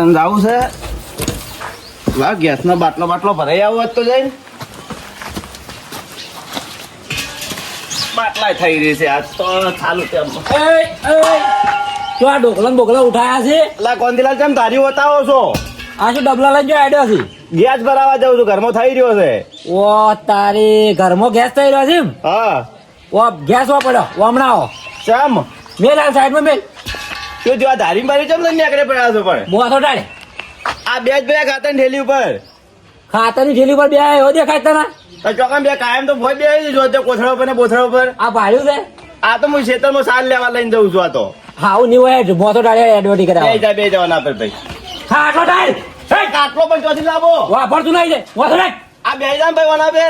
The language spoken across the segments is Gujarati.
પાટણ જવું છે? વાહ ગેસનો બાટલો બાટલો ભરાઈ આવો હોત તો જઈને. બાટલા થઈ રહી છે આજ તો ચાલુ એય. તો આ ઢોકલા બોકલા ઉઠાયા છે? અલા કોંતીલાલ કેમ તારી બતાવો છો? આ શું ડબલા લઈ ગયો આડ્યો છે? ગેસ ભરાવા જાઉં છું ઘરમાં થઈ રહ્યો છે. ઓ તારી ઘરમાં ગેસ થઈ રહ્યો છે હા. ઓ ગેસ વા પડ્યો ઓ હમણાં ચમ. મેલ આ સાઈડમાં મેલ. તું જો આ ધારી મારી ચમ લઈને આગળ પડ્યા છો પણ. બોસો ટાળે. આ બે જ બે ખાતા ઠેલી ઉપર. ખાતરની થેલી ઉપર બે એવો દેખાય તને? તો ચોકામ બે કાયમ તો ભોય બે જો તે કોથળા ઉપર ને બોથળા ઉપર. આ ભાડ્યું છે? આ તો હું ખેતરમાં સાલ લેવા લઈને જઉં છું આ તો. હાવ નહીં હોય બોસો ટાળે એડવર્ટી બે કરાવે જા બે જવાના પર ભાઈ. ખાટલો ટાળ. હે કાટલો પણ ચોથી લાવો. વાપરતું નહીં છે બોસો ટાળ. આ બે જાન ભાઈ વાના બે.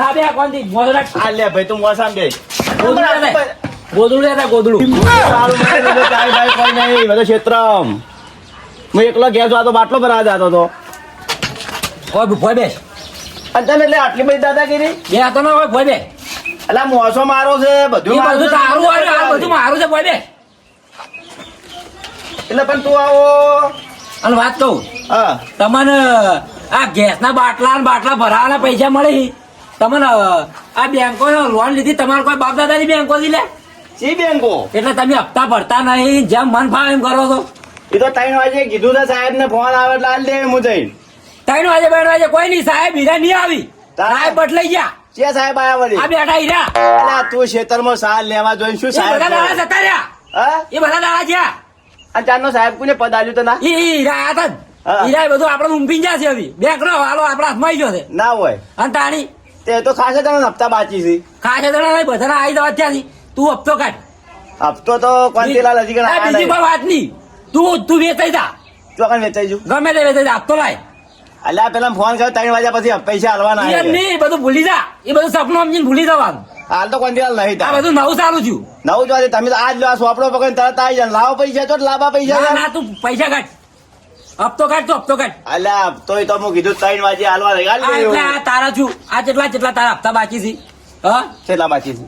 ના બે કોણથી બોસો ટાળ. આ લે ભાઈ તું મોસામ બે ગોદડું લેતા ગોદડું. કોઈ નહીં બધો ક્ષેત્રમ. હું એકલો ગેસ વાતો બાટલો ભરા જતો હતો ઓય ભોય બેસ અને તને એટલે આટલી બધી દાદાગીરી? બે હતો ના હોય ભોય બે. એટલે મોસો મારો છે બધું બધું. તારું આ બધું મારું છે ભોય બે. એટલે પણ તું આવો. અને વાત કહું હા. તમને આ ગેસના બાટલા ને બાટલા ભરાવાના પૈસા મળે તમને આ બેંકો લોન લીધી તમારે કોઈ બાપ દાદાની બેંકો થી લે? સી બેંકો એટલે તમે હપ્તા ભરતા નહીં જેમ મન ફાવે એમ કરો છો. એ તો ત્રણ વાગે કીધું તો સાહેબ ને ફોન આવે એટલે હાલ દે હું જઈને. ત્રણ વાગે બેઠ વાગે કોઈ નહીં સાહેબ હીરા નહીં આવી? સાહેબ બદલાઈ ગયા. છે સાહેબ આયા વળી? આ બેઠા હીરા. એટલે તું ખેતરમાં સાલ લેવા જોઈ શું સાહેબ બધા દાડા જતા રહ્યા. હા? એ બધા દાડા ગયા અને ચારનો સાહેબ કોને પદ આલ્યું તો ના એ હીરા આયા હતા હીરા બધું આપણે ઉંપી ગયા છે હવે બેંક નો હાલો આપણા હાથમાં ગયો છે. ના હોય. અને તાણી? તે તો ખાસે તને હપ્તા બાકી છે. ખાસે તને બધા આવી જવા ત્યાંથી તું હપ્તો કાઢ. હપ્તો તો કોંતીલાલ હજી કણ બીજી. કોઈ વાત નહીં. તું તું વેચાઈ જા. ચોકન વેચાઈ જુ ગમે તે વેચાઈ જા હપ્તો લાય. અલ્યા પેલા ફોન કર્યો ત્રણ વાગ્યા પછી પૈસા હાલવાના નહીં બધું ભૂલી જા. એ બધું સપનું સમજીને ભૂલી જવાનું. હાલ તો કોંતીલાલ નહીં આ. બધું નવું ચાલુ થયું. નવું જ તમે તો આજ લો સોપડો પકડીને તરત આવી જાય લાવો પૈસા તો લાવવા પૈસા ના તું. પૈસા કાઢ. હપ્તો કાઢ તું હપ્તો કાઢ. અલ્યા હપ્તો તો હું કીધું ત્રણ વાગે હાલવા તારા છું. આ જેટલા જેટલા તારા હપ્તા બાકી છે. હા? કેટલા બાકી છે?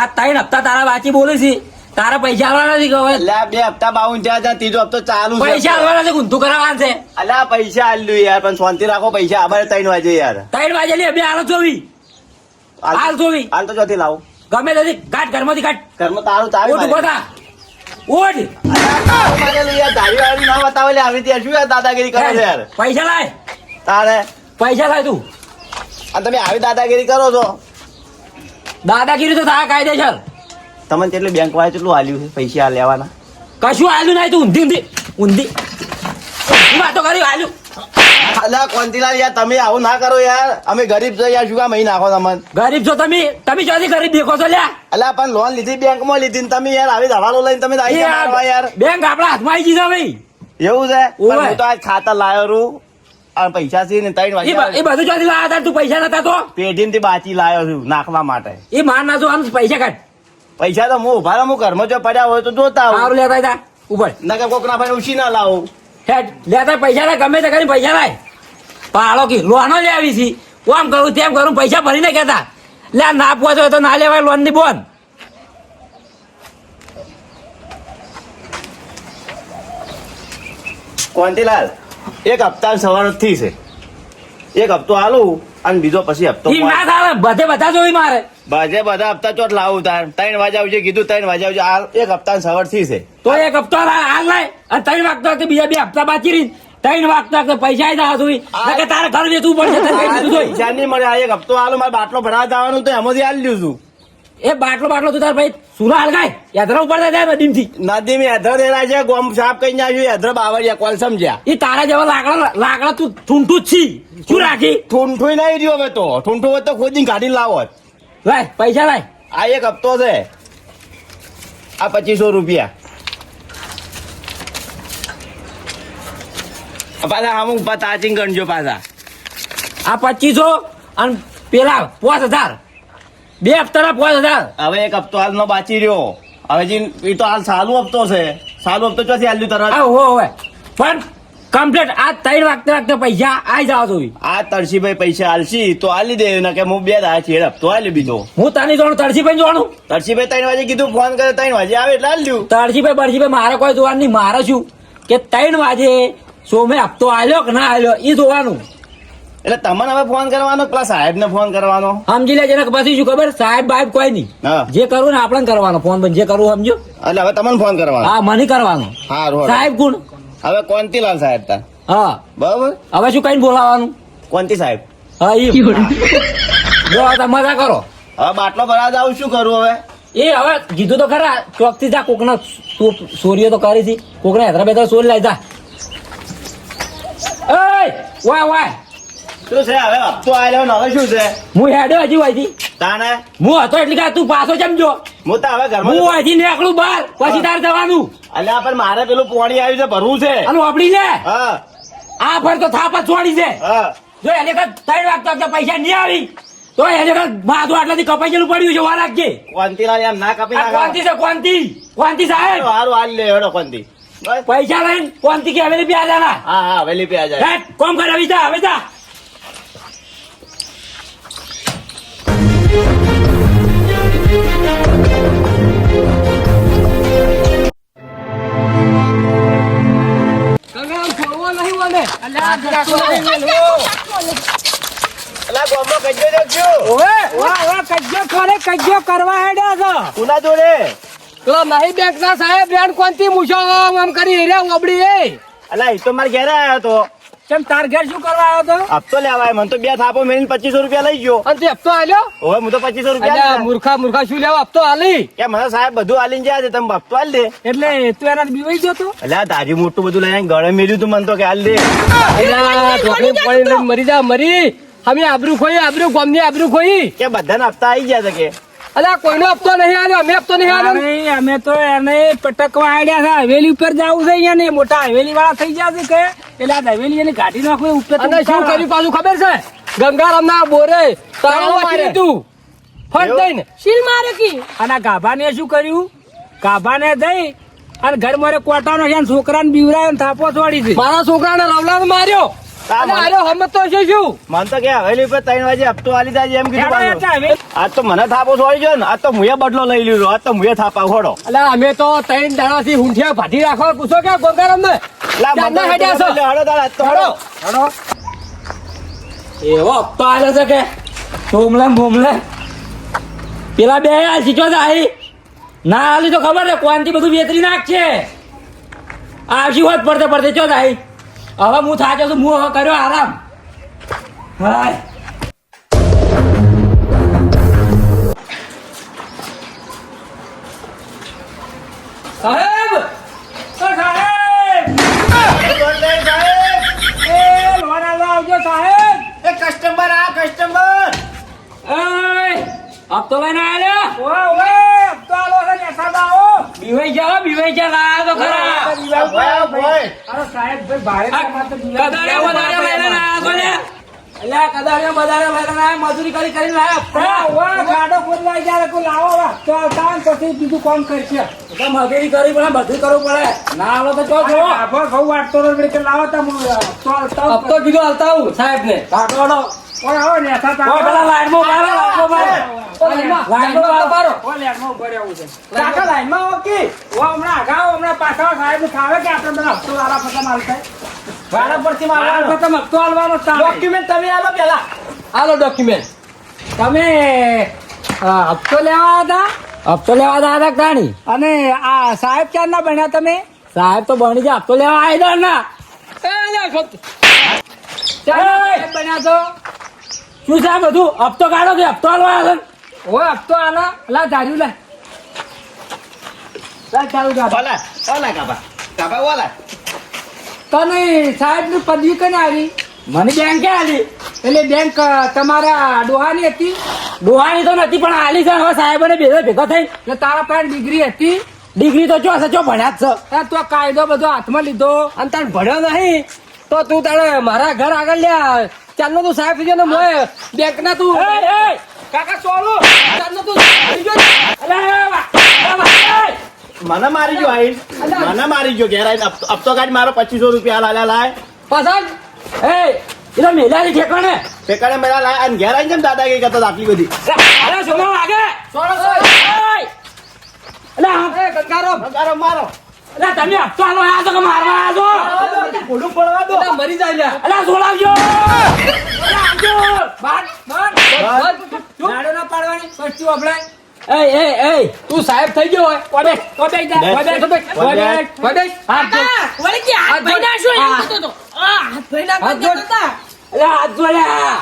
આ ત્રણ હપ્તા તારા બાકી બોલે છે. તારા પૈસા આવવાના નથી હવે? અલ્યા બે હપ્તા બાવન થયા હતા ત્રીજો હપ્તો ચાલુ પૈસા આવવાના છે ગુંથું કરાવવાનું છે. અલ્યા પૈસા આલ્યું યાર પણ શાંતિ રાખો પૈસા આભાર ત્રણ વાગે યાર. ત્રણ વાગે લે બે હાલો જોવી. હાલ જોવી. હાલ તો ચોથી લાવો. ગમે તેથી કાઢ ઘરમાંથી કાઢ. ઘરમાં તારું તારું ઊભો થા. યાર દાદાગીરી કરો યાર? પૈસા લાય. તારે? પૈસા લાય તું. અને તમે આવી દાદાગીરી કરો છો. દાદાગીરી તો થાય કાયદેસર. તમને કેટલી બેંક વાળા કેટલું હાલ્યું છે? પૈસા લેવાના? કશું આલ્યું નહીં તું ઊંધી ઊંધી ઊંધી. વાતો કરી આલ્યું? અલ્યા કોંતીલાલ યાર તમે આવું ના કરો યાર. અમે ગરીબ છો યાર શું કામ અહીં નાખો તમને ગરીબ છો તમે? તમે ચોથી ગરીબ દેખો છો લ્યા? અલ્યા પણ લોન લીધી બેંકમાં લીધી તમે યાર આવી દવાલો લઈને તમે મારવા યાર. બેંક આપણા હાથમાં આવી ગઈ છે ભાઈ એવું છે. હું તો આજ ખાતા લાયો છું. અને પૈસા છે ને ત્રણ એ એ બધું ચોથી લાયા હતા? તું પૈસા નતા તો? પેઢી બાચી લાયો છું નાખવા માટે. એ માર ના જો આમ પૈસા કાઢ. પૈસા તો હું ઊભા હું ઘરમાં જો પડ્યા હોય તો જોતા સારું લેતા હતા ઉપર નકર કોક ના ભાઈ ઉછી ના લાવું. હેડ લેતા પૈસા ના ગમે તે કરી પૈસા લાય. પાડો કે લોનો લે આવી છી. આમ કરું તેમ કરું પૈસા ભરીને કહેતા. લે ના ના પહોંચો તો ના લેવાય લોનની બોન કોંતીલાલ એક હપ્તા સવારથી છે એક હપ્તો આલું અને બીજો પછી હપ્તો ઈ ના થાય બધે બધા જોઈ મારે. બધે બધા હપ્તા ચોટ લાવું તાર. ત્રણ વાગે આવજે કીધું ત્રણ વાગે આવજે. આ એક હપ્તા સવારથી છે તો એક હપ્તો હાલ લાય અને ત્રણ વાગતો વખતે બીજા બે હપ્તા બાકી રહી. ત્રણ વાગતા વખતે પૈસા આવી જાય જોઈ તારે ઘર વેચવું પડશે. પૈસા નહીં મળે. આ એક હપ્તો હાલ મારે બાટલો ભરાવા જવાનું તો એમાંથી હાલ લીધું છું. એ બાટલો બાટલો તું તાર ભાઈ સુરા હલગાય. યાદરા ઉપર જાય નદીમથી નદી મેં યાદરા દેરા છે ગોમ સાફ કઈ નાખ્યું યાદરા બાવળિયા કોલ સમજ્યા. એ તારા જેવા લાકડા લાકડા તું ઠૂંઠું જ છી. શું રાખી? ઠૂંઠું નહીં રહ્યો હવે તો. ઠૂંઠું હોય તો ખોદી કાઢીને લાવો લાય પૈસા લાય. આ એક હપ્તો છે. આ પચીસો રૂપિયા. પાછા અમુક ચાર્જિંગ ગણજો પાછા. આ પચીસો અને પેલા પાંચ હજાર. બે હપ્તાના પાંચ હજાર હવે એક હપ્તો હાલનો બાચી રહ્યો. હવે જી એ તો હાલ સાલું હપ્તો છે. સાલું હપ્તો ચોથી હાલ્યું તરત? હો હવે પણ કમ્પ્લીટ આ ત્રણ વાગતે વાગતે પૈસા આઈ જવા જોઈએ. આ તરસીભાઈ પૈસા આલશી તો આલી દે ને કે હું બે દા છે હપ્તો આલી બીજો. હું તને જોવાનું તરસીભાઈ જોણું તરસીભાઈ ત્રણ વાગે કીધું ફોન કરે ત્રણ વાગે આવે એટલે આલ્યું તરસીભાઈ ભાઈ મારે કોઈ જોવાનું નહીં મારે શું? કે ત્રણ વાગે સોમે હપ્તો આલ્યો કે ના આલ્યો એ જોવાનું. એટલે તમને હવે ફોન કરવાનો પેલા સાહેબ ને ફોન કરવાનો. સમજી લેજે ને પછી શું ખબર? સાહેબ બાહેબ કોઈ નહીં. જે કરવું ને આપણે કરવાનો. ફોન બંધ જે કરવું સમજો. એટલે હવે તમને ફોન કરવાનો. હા મને કરવાનો. સાહેબ કોણ? હવે કોંતીલાલ સાહેબ તા. હા. બરાબર? હવે શું કઈ બોલાવાનું? કોંતી સાહેબ. હા એ જો તમે મજા કરો. હવે બાટલો ભરા જાવ શું કરું હવે? એ હવે કીધું તો ખરા ચોકથી જા કોકના સોરીઓ તો કરી હતી કોકના હેદરાબાદ સોરી લાવી જા. એય વાય વાય. શું છે હવે? હપ્તો હવે શું છે? હું હેડ્યો હજી વાયથી. તાને હું હતો એટલે કે તું પાછો જમજો હું તો હવે હું ઘરમાં નીકળું બહાર પછી તારે જવાનું. અલ્યા પણ મારે પેલું પોણી આવ્યું છે ભરવું છે. અને વાપરી લે? આ ફર તો થાપ જ છોડી છે. જો એને કઈ ત્રણ વાગતા વાગતા પૈસા નહીં આવી તો એને કઈ માથું આટલાથી કપાઈ ગયેલું પડ્યું છે વાર રાખજે. કોંતીલાલ એમ ના કાપી કોંતી છે કોંતી કોંતી સાહેબ. હારું હાલ લે હેડો કોંતી પૈસા લઈને કોંતી કે હવેલી બી આજાના? હા હા વેલી પે આ જાય કોમ કરાવી હવે જા હવે જા. દેખજો કરવા હેડ્યા છો કુના જોડે પેલો નહીં બેંક ના સાહેબ બેન કોનથી મૂછો આમ કરી હેર્યા ઓબડી એ અલા, એ તો મારે ઘેર આવ્યો તો. કેમ તાર ઘેર શું કરવા આવ્યો તો? હપ્તો લેવા આવ્યો. મને તો બે થાપો મેળવીને પચીસો રૂપિયા લઈ ગયો. અને તે હપ્તો આલ્યો? હવે હું તો પચીસો રૂપિયા. મૂર્ખા મૂર્ખા શું લેવા? હપ્તો આલી. કે મને સાહેબ બધું આલીને જ્યાં છે તમે હપ્તો આલ દે. એટલે તું એના બીવાઈ ગયો તો? અલ્યા તારી મોટું બધું લઈને ગળે મેલ્યું તું મને તો કે હાલ દે. અલ્યા મરી જા મરી. અમે આબરૂ ખોઈ આબરૂ ગોમની આબરૂ ખોઈ. કે બધાને હપ્તા આવી ગયા છે કે? અલા કોઈનો હપ્તો નહીં આવ્યો અમે હપ્તો નહીં આવ્યો અમે તો એને પટકવા આવ્યા છે. હવેલી ઉપર જવું છે અહીંયા ને મોટા હવેલી વાળા થઈ ગયા છે કે? એટલે આ દવેલી એને કાઢી નાખવું ઉપર અને શું કર્યું પાછું ખબર છે? ગંગારામ ના બોરે તાળું મારી. તું ફટ દઈને. શીલ મારે કી? અને ગાભાને શું કર્યું? ગાભાને દઈ અને ઘર મારે કોટાનો છે ને છોકરાને બીવરાયો ને થાપો છોડી દે મારા છોકરાને રવલાને માર્યો. તો ત્રણ અમે તો ત્રણ દાડાથી ઊંઠિયા ફાટી રાખવા પૂછો કે ગોગારામ ને એવો હપ્તો છે કે. પેલા બે આ શીખો ના હાલી તો ખબર છે કોનથી બધું વેતરી નાખશે. આવશી હોત પડતે પડતે ચો જાય હવે હું થાચો છું હું કર્યો આરામ. હાય. સાહેબ! કસ્ટમર હપ્તો લઈને આલ્યો? વાહ વાહ તો આલો છે ને સાબાઓ બીવાઈ જાઓ બીવાઈ જા લાયા તો ખરા. બીવાઈ ભાઈ, ભાઈ. અરે સાહેબ ભાઈ ભારે આ કામ તો દીવા લઈને અલ્યા મજૂરી કરી કરીને લાયા. વાહ, ગાડો ખોદવા જાય કોઈ લાવો વાહ. તો આવતા પછી બીજું કોણ કરશે. તો મજૂરી કરી પડે બધું કરવું પડે. ના આવો તો ચો જો. આભો ઘઉં વાટતો કે લાવો તા તો હપ્તો કીધું હાલતા સાહેબ ને કાટોડો ઓય, ઓય ને, અથા તા ઓ આવો. પેલા લાઈનમાં ઊભા રહો, લાઈનમાં ઊભા લાઈન લાઈનમાં મારો ઓય લાઈન લેરમાં ઊભો રહેવું છે. કાકા લાઈનમાં આવો ઓકે ઓ, હમણા આઘા હમણા હમણાં પાછા સાહેબ ખાવે કે આપણે બધા હપ્તો વાળા ફટા માલતા વાળા પરથી મારવાનો. ફટા હપ્તો આલવાનો ડોક્યુમેન્ટ તમે આલો પેલા. આલો ડોક્યુમેન્ટ તમે હપ્તો લેવા હતા? હપ્તો લેવા દાદા કાણી? અને આ સાહેબ ક્યારના બન્યા તમે? સાહેબ તો બની ગયા હપ્તો લેવા આવ્યા ના. બન્યા છો? શું છે આ બધું? હપ્તો કાઢો કે હપ્તો હાલવા આવે ઓ હપ્તો આલો. લા ધાર્યું લે. લા ચાલુ ગાભા. ઓલા ઓલા કાપા કાપા ઓલા. તને સાહેબની પદવી કને આવી મને બેંકે આલી. એટલે બેંક તમારા ડોહાની હતી? ડોહાની તો નથી પણ આલી છે. હવે સાહેબને ભેગો ભેગો થઈ. એટલે તારા પાસે ડિગ્રી હતી? ડિગ્રી તો જો હશે જો ભણ્યા જ છે. એ તો કાયદો બધો હાથમાં લીધો. અને તને ભણ્યો નહીં તો તું તારે મારા ઘર આગળ લ્યા. ચાલનો તું સાહેબ થઈ ને મોય. બેંક ના તું. એય, એય, કાકા ચોલો ચાલનો તું થઈ ગયો. મને મારી ગયો આઈ મને મારી ગયો ઘેર આઈ હપ્તો- હપ્તો કાઢી મારો પચીસો રૂપિયા લાલ્યા લાય પાછા એય, એલા મેલાની ઠેકાણે. ઠેકાણે મેળા લાય અને ઘેર આઈને કેમ દાદાગીરી કરતો આટલી બધી. અરે સોનો આગે સોનો. એય. અલે, આમ. એ ગંગારામ મારો. મારો તમે હપ્તો આલો આ તો કે મારવા આયા છો? ભૂલું પડવા દો મરી જાય લ્યા. અલા સોલાવજો અલા આવજો બાર બાર. નાડો ના પાડવાની વસ્તુ આપણે એ એ એ તું સાહેબ થઈ ગયો હોય. કોબે કોબે જા બેસ. કોબે કોબે બેસ. કોબે હાથ વળી કે ભાઈ ના શું ભાઈ ના હાથ જોડ્યા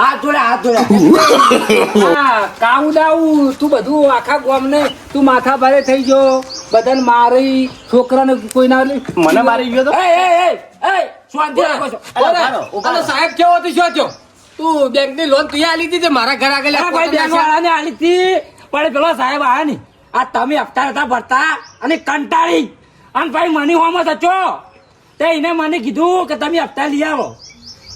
હાથ જોડ્યા હાથ જોડ્યા હા તું બધું આખા ગામને તું માથા ભારે થઈ ગયો. બધાને મારી છોકરાને કોઈ ના મને મારી ગયો તો? એ એ એ એ શાંતિ રાખો છો. અલા, બોલે. ઉભારો, ઉભારો. અને સાહેબ કેવો હતો શું થયો તું બેંકની લોન તું આલી મારા ઘર આગળ ભાઈ બેંક વાળાને આલી હતી પણ પેલો સાહેબ આયા ની આ તમે હપ્તા હતા ભરતા અને કંટાળી. અને ભાઈ મની હોમ સચો તે એને મને કીધું કે તમે હપ્તા લઈ આવો.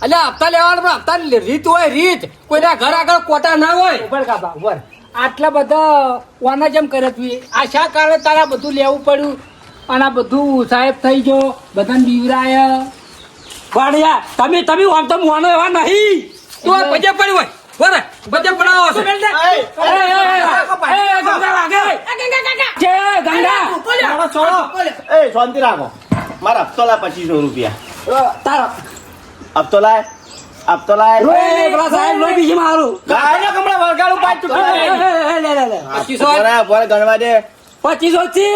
એટલે હપ્તા લેવાનો પણ હપ્તા રીત હોય રીત કોઈના ઘર આગળ કોટા ના હોય ઉપર આટલા બધા ઓના જેમ કરે તું એ. કારણે તારા બધું લેવું પડ્યું અને આ બધું સાહેબ થઈ ગયો બધાને બીવરાય પણ યાર તમે તમે આમ તો મોનો એવા નહીં તો પજે પડ્યું હોય બોલે પજે પડાવો છે એ, એ, એ, એ, ગંગા. છોડો, છોડો. એ શાંતિ રાખો મારા હપ્તો પચીસો રૂપિયા તારો હપ્તો લાય હપ્તો લાય એ, પેલા સાહેબ લોહી બીજી મારું ગાયનો કમળા વળગાડું પાંચ એ, લે, લે, લે. પચીસો હપ્તો લાય, બોલે ગણવા દે પચીસો છે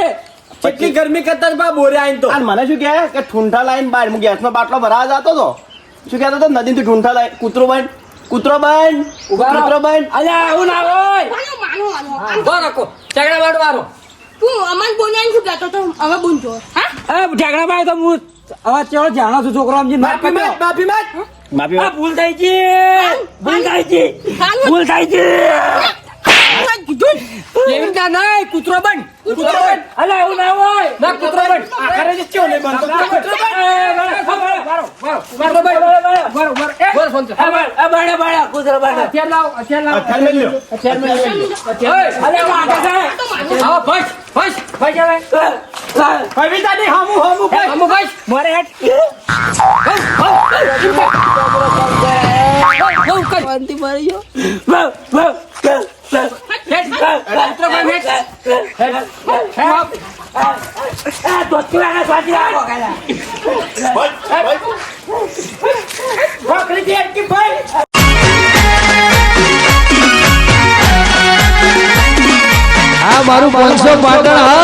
કેટલી ગરમી કરતા બા બોરે આઈન તો મને શું કહે કે ઠુંઠા લાઈન બાર હું ગેસનો બાટલો ભરાવા જતો તો શું કહેતો તો નદી થી ઠુંઠા લાઈન કૂતરો બન કૂતરો બન કૂતરો બન અલ્યા આવું ના હોય માનો. રાખો ચગડા વાળો તું અમન બોલ્યાને શું કહેતો તો હવે બૂંધો. હા? એ ઝઘડાભાઈ તો હું હવે ચેવડો જાણો છું છોકરો સમજી માફી માંગ, માફી માંગ. માફી આ માંગ. ભૂલ થઈ ગઈ ભૂલ થઈ ગઈ ભૂલ થઈ ગઈ આ એવી રીતના નહીં કૂતરો બંધ કૂતરો બંધ અલ્યા એવું ના હોય ના કૂતરો બંધ આખરે જ બરાબર, બરાબર, બરાબર, કૂતરો બંધ બરાબર, બરાબર, બરાબર. એ, બોલ ફોન એ, બરાબર, બરાબર, કૂતરો બરાબર. અત્યાર લાવ અત્યાર લાવ અત્યારે મેં લ્યો. અત્યાર મેં લઈ લો. અલ્યા, હું આગળ જાય. તો ફસ ફસ ભાઈ એ, એ, કવિતાની હામું હામું ભાઈ. મોરે હેઠ. શાંતિ મળી ગયો. ભાઈ મારું પાંચસો પાટણ હા